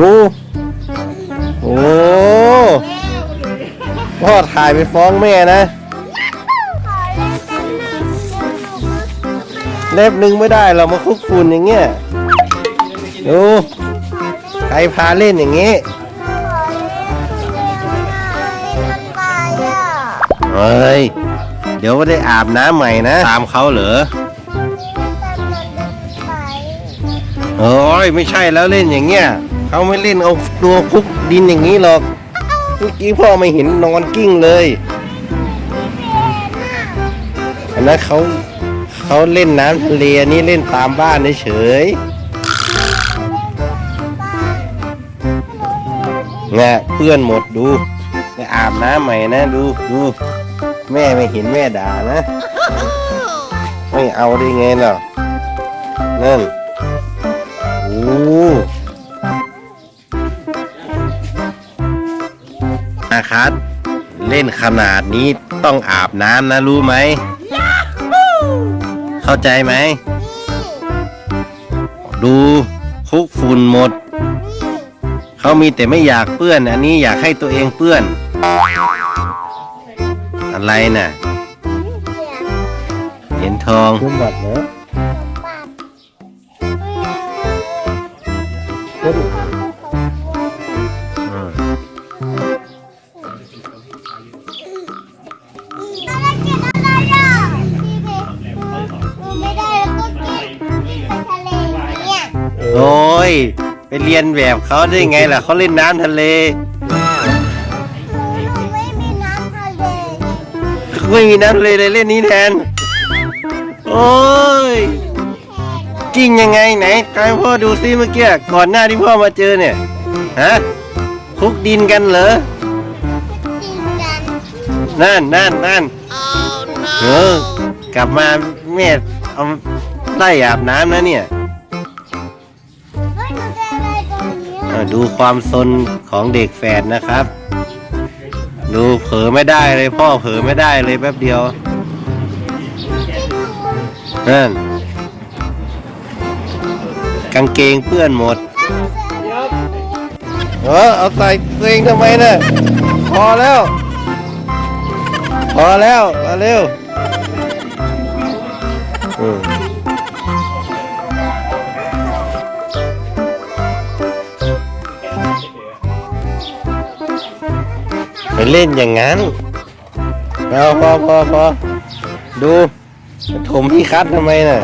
ดูโอ้พ่อถ่ายไปฟ้องแม่นะ เล็บหนึ่งไม่ได้เรามาคุกฝุ่นอย่างเงี้ยดูใครพาเล่นอย่างงี้เฮ้ย เดี๋ยวไม่ได้อาบน้ำใหม่นะ ตามเขาเหรอโอ้ยไม่ใช่แล้วเล่นอย่างเงี้ย เขาไม่เล่นเอาตัวคลุกดินอย่างนี้หรอก เมื่อกี้พ่อไม่เห็นนอนกิ้งเลย อันนั้นเขาเขาเล่นน้ำทะเลนนี้เล่นตามบ้านเฉยเนี่ยเพื่อนหมดดูไปอาบน้ำใหม่นะดูดูแม่ไม่เห็นแม่ด่านะ ไม่เอาได้ไงล่ะนั่น อาคัดเล่นขนาดนี้ต้องอาบน้ำนะรู้ไหม เข้าใจไหม ดูคุกฝุ่นหมด เขามีแต่ไม่อยากเปื้อน อันนี้อยากให้ตัวเองเปื้อน อะไรน่ะ เห็นทองคุ้มบัตรเหรอ โอ้ยไปเรียนแบบเขาได้ไงล่ะเขาเล่นน้ำทะเลไม่มีน้ำทะเลเลยเล่นนี้แทน โอ้ยกิ้งยังไงไหนกายพ่อดูซิเมื่อกี้ก่อนหน้าที่พ่อมาเจอเนี่ย ฮะคลุกดินกันเหรอ นั่นนั่นนั่นเออกลับมาแม่เอาไล่อาบน้ำนะเนี่ยเออดูความซนของเด็กแฝดนะครับ ดูเผลอไม่ได้เลยพ่อเผลอไม่ได้เลยแป๊บเดียวนั่นกางเกงเปื้อนหมด เออเอาใส่ตัวเองทำไมเนะ่ะพอแล้ว พอแล้วมาเร็วไปเล่นอย่างนั้นเอาพอพอพอดูถมพี่คัดทำไมน่ะ